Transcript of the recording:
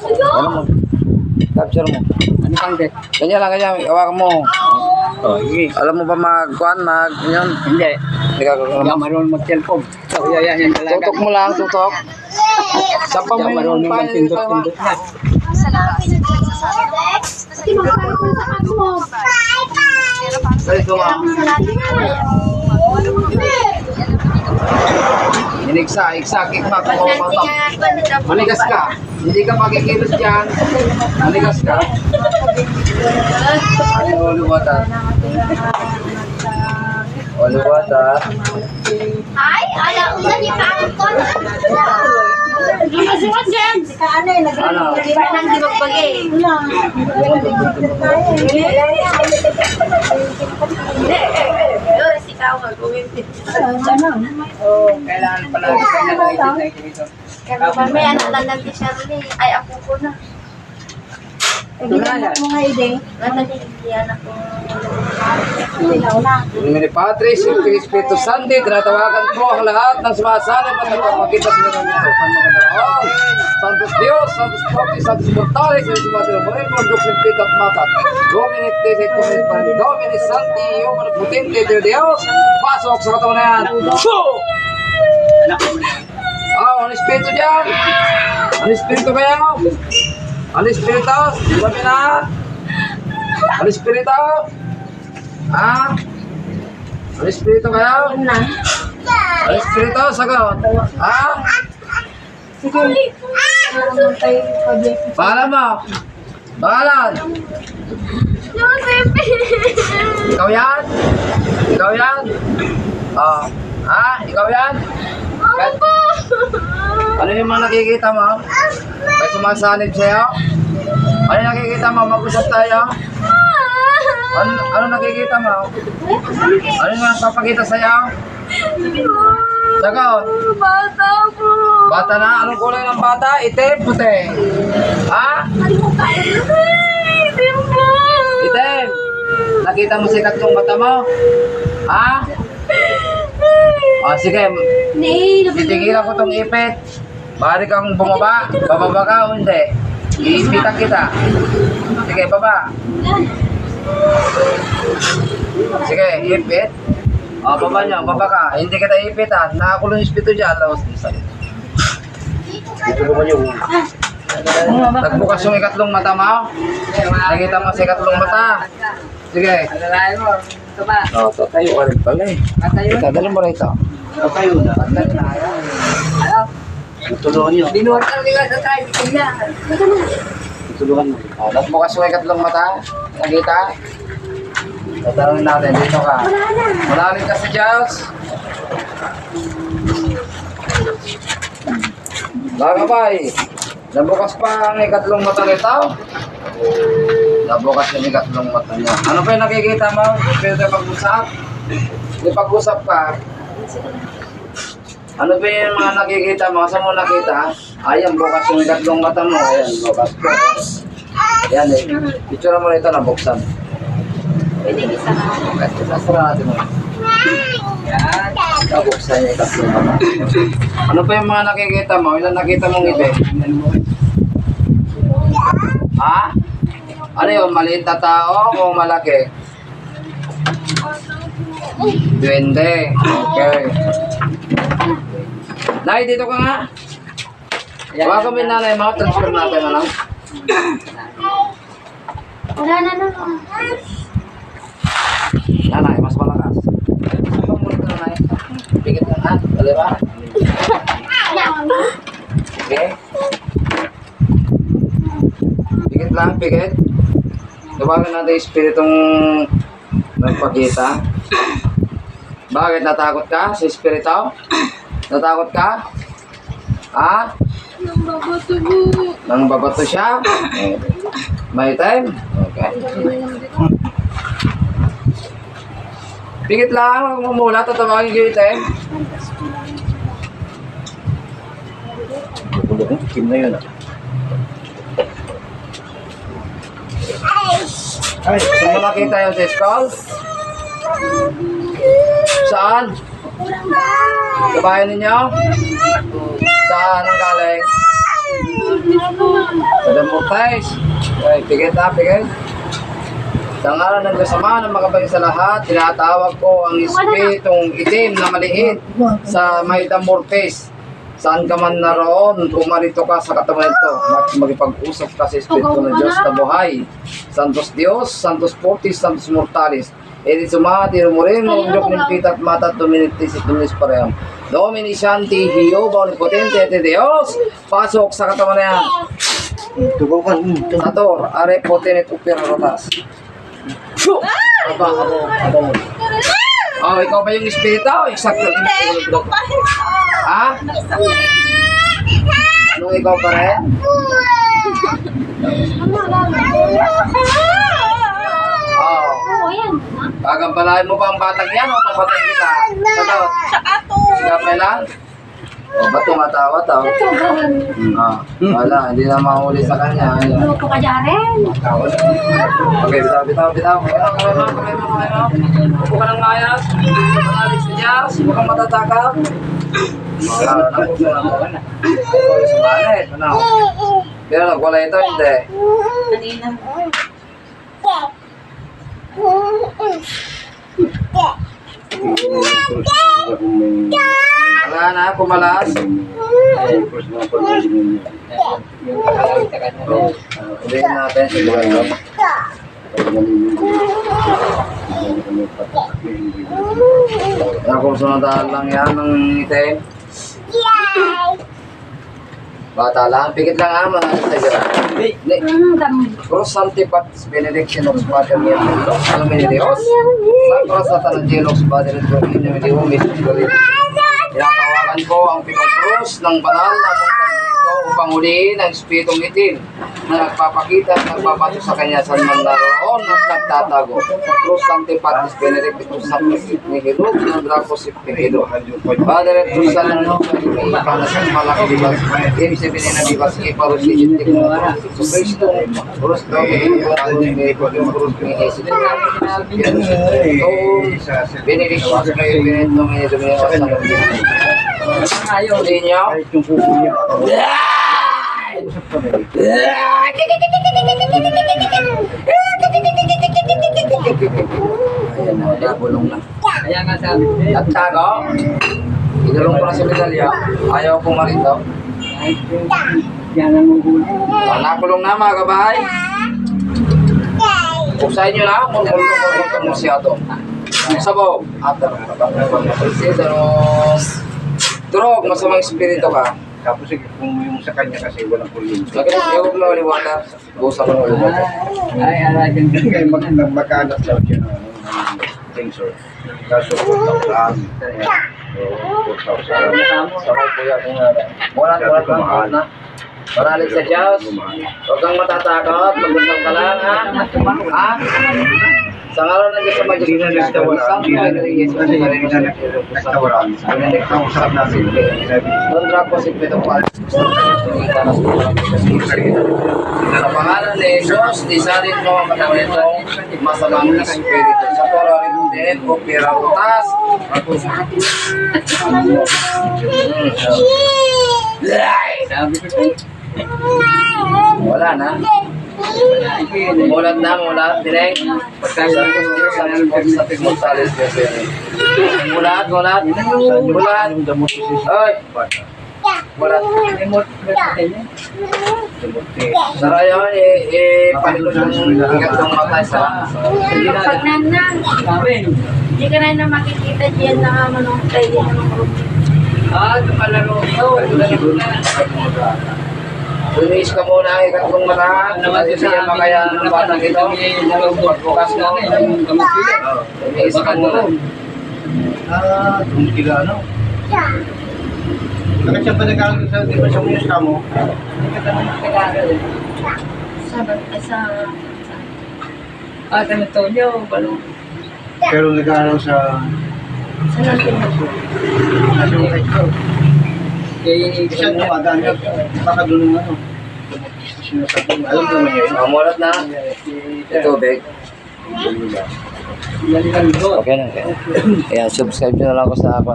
Ano mo? Capture mo. Ano pang de? Ganyan lang, ganyan. Hawakan mo. Oh, sige. Alam mo ba mag-kuhan, mag... Yun. Hindi. Hindi ka Hindi ako marunong mag-cellphone. So, yayan yan talaga. Tutok mo lang, tutok. Sapa Hindi mo ako marunong yung mag-pindot-pindot na. Dito nga. Iniksa, iksa, kikma, kung mamatap. Manigas ka. Hindi ka makikilos dyan. Manigas ka. Ano, luwata? O, luwata. Ay, ala, ulan yung pangit ko. Lumasukat dyan. Ano? Di ba nang di magbagay? Pero si Kawa, gumimpi. Oh, kailangan pala na nakikita dito. Kaya mamaya na lang natin siya rin. Ay, ako ko na. Wala yan. Natalindihan ako. In ni Padre, Silvio Espiritu Santo, tinatawagan po ang lahat ng sumasalip at nagpapakita sila ng ito. Panagadaraon, Santos Dios, Santos Propis, Santos Mortales, Santos Matero Moreno, Diyos ng Pikat Matat. Dominit Tese Tumis Pan, Dominit Santi, Iyo Managputinte de Dios, pasok sa katawan na yan. So! Ah, ang Espiritu dyan. Ang Espiritu kayo. Ang Espiritu, sabi na. Ang Espiritu. Ah? Ang Espiritu kayo? Ang Espiritu, sagot. Ah? Bahala mo. Bahala. Ikaw yan? Ikaw yan? Ah. Ah? Ikaw yan? Ano yung mga nakikita mo? May sumasanib sa'yo? Ano yung nakikita mo? Mag-usap tayo? Ano, ano nakikita mo? Ano yung papakita sa'yo? Sagot. Bata po. Bata na? Anong kulay ng bata? Itim, puti. Ha? Hindi po. Itim. Nakita mo sikat yung mata mo? Ha? O sige, titigilan ko tong ipit. Bari kang bumaba, bababa ka o hindi. Iipitan kita. Sige, baba. Sige, ipit. O, baba niyo, baba ka. Hindi kita ipitan. Nakakulong espiritu dyan. Sa'yo. Dito naman yung Nagbukas yung ikatlong mata mo. Nakita mo sa ikatlong mata. Sige. Alalayan mo. Ito ba? O, oh, tayo ka rin pala eh. Matayo na. Dadalhin mo rito. Matayo na. Ano? Tulungan niyo. Binuhat lang nila sa tayo. Tingnan. Tulungan mo. O, nagbukas yung ikatlong mata. Nakita? Tatanungin natin, dito ka. Malalim ka sa Diyos. Baga ba eh. Nabukas pa ang ikatlong mata nito. Nabukas yung ikatlong mata niya. Ano pa yung nakikita mo? Pwede pag-usap? Di pag-usap ka. Ano ba yung mga nakikita mo? Saan mo nakita? Ayan, bukas yung ikatlong mata mo. Ayan, bukas. Ayan eh. Picture mo nito, nabuksan. Pwede isa na. Okay, nasara natin mo. Yan. Nabuksan yung ikatlong mata. Ano pa yung mga nakikita mo? Ilan nakita mong mo. Ha? Ano yun? Maliit na tao o malaki? Duwende. Okay. Nay, dito ka nga. Baka kami nanay mo, transfer natin ano? Wala na na. Nanay, mas malakas. Mo ito, nanay? Pigit lang ha? Daliwa? Okay. Pigit lang, pigit. Tawagan natin yung espiritong nagpakita. Bakit natakot ka sa espirito? Natakot ka? Ha? Nang babato po. Nang babato siya? May time? Okay. Pigit lang, huwag mo muna, tatawagin kayo time. Kim na yun ah. Ay, saan mo nakita yun sa school? Saan? Sa bahay ninyo? Saan ang galing? Madam Mortais. Okay, pigay ta, pigay. Sa ngalan ng kasama ng makabalik sa lahat, tinatawag ko ang espiritong itim na maliit sa Maidam Mortes. Saan ka man naroon, pumarito ka sa katawan ito at magipag-usap ka sa Espiritu ng Diyos na buhay. Santos Dios, Santos Fortis, Santos Mortalis. Edi sumati, rumuremo, Diyok ng pitat mata, tuminitis, tuminis pareham. Domini Shanti, Jehovah, Omnipotente, Ete Dios. Pasok sa katawan na yan. Ator, are potenet upira rotas. Aba, abo, abo. Oh, ikaw ba yung espiritu? Exacto. Ha? Anong ikaw pa rin? Oh. Pagambalahin mo ba ang batang yan o papatayin kita? Sagot. Sige, pa lang? O, ba't tumatawa tao? Ah, wala, hindi na mahuli sa kanya. Ayan. Luto ka dyan rin. Okay, bitaw, bitaw, bitaw. Kamay mo, kamay mo, kamay mo, kamay mo. Upo ka ng mayas. Ni Jars. Huwag kang matatakap. Ah. Ano? Pero nagwala ito, hindi. Wala na, pumalas. Hindi natin sigurado. Ako sunodaan lang yan ng itim. Bata lang, pikit lang ah, mga sa gira. Hindi. Cross Antipatis Benediction of Pater Miamulos, Nomine Dios, Sacra Satan Padre Turin, Nomine Dios, Mrs. Corina. Tinatawagan ko ang Picong Cruz ng banal na mga upang huliin ang Espiritong itim na nagpapakita at nagpapato sa kanya sa naroon at nagtatago. Cruz Antipatis Benedictus Sanctus Nihilo, Dracos Nihilo. Padre Tusan ng Ikanas Malaki Bibas, Im Sebinin na Bibas, Iparos Ijitik mo, Kristo, Cruz Domini, Cruz ni Jesus. Benedictus kayo, Benedictus kayo, Benedictus kayo. Hindi niyo? Ayan na, nabulong na. Kaya nga sabi At tago, inulong ko na si Medalya, ayaw ko marito. yan ang magulang. Ah, nakulong na mga kabahay. Buksahin nyo na, mulmulong ko ito mo siya to. Sabaw. At Durog, masamang espiritu ka. Tapos sige, kung yung sa kanya kasi walang kuryente. Lagi na yung mo ni water. Busa mo ulit water. Ay, alay kang Kaya mag magkaanak daw siya ng ng sensor. Kaso 4,000. So, 4,000. Sabay ko yan. Mulat, mulat lang, mulat na. Manalig sa Diyos. Huwag kang matatakot. Magdasal ka lang, ha? Ha? Sa ngalan ng Diyos sa Hindi na Majesty. nagtawaran. Hindi na. Don't drop po si Pal. Sa pangalan ni Jesus, di salin mo ang katawan itong masamang espiritu. Sa Torah rin o pira utas. ko, Wala na. Mulat na, mulat. Direk. Pagkasa ko sa sa Diyos, sa Diyos, sa Diyos. Mulat, mulat. Mulat. Oy, mulat. remote ba sa kanya? Sarayaw ni eh panikot ng ikat ng mata sa Pag nanang, hindi ka na na makikita diyan na manong tayo ng ah, kapalaro ko. Lumis ka muna ang ikat ng mata Kasi siya makaya ng batang ito Pagbukas mo Lumis ka muna Ah, kung kila ano. Bakit siya pa nag-aaral sa di ba siya muna sa mo? Sa, sa, Ah, tanito niyo, balong. Pero nag-aaral sa sa natin. sa school. Kaya Kasi siya dumadaan niya. Baka doon ano. Sinasabi mo. Alam naman yun. Mamulat na lang doon. Okay na okay Ayan, subscribe nyo na lang ako sa ako